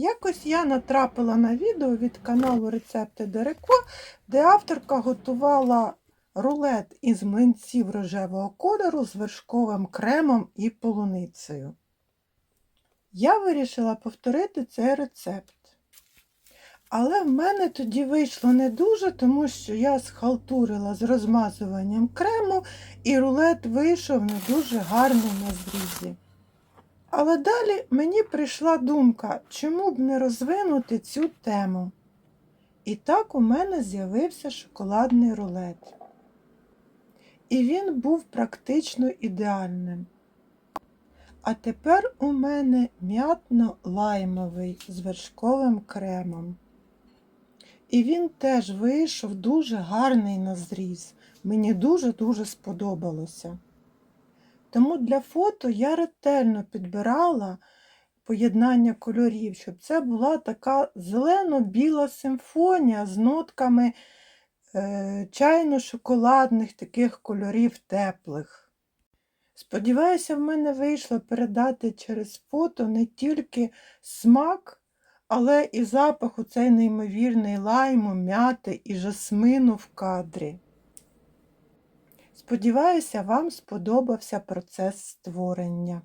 Якось я натрапила на відео від каналу Рецепти Дереко, де авторка готувала рулет із млинців рожевого кольору з вершковим кремом і полуницею. Я вирішила повторити цей рецепт. Але в мене тоді вийшло не дуже, тому що я схалтурила з розмазуванням крему, і рулет вийшов не дуже гарний на зрізі. Але далі мені прийшла думка, чому б не розвинути цю тему. І так у мене з'явився шоколадний рулет. І він був практично ідеальним. А тепер у мене м'ятно-лаймовий з вершковим кремом. І він теж вийшов дуже гарний на зріз. Мені дуже-дуже сподобалося. Тому для фото я ретельно підбирала поєднання кольорів, щоб це була така зелено-біла симфонія з нотками е, чайно-шоколадних таких кольорів теплих. Сподіваюся, в мене вийшло передати через фото не тільки смак, але і запах у цей неймовірний лайму, м'яти і жасмину в кадрі. Сподіваюся, вам сподобався процес створення.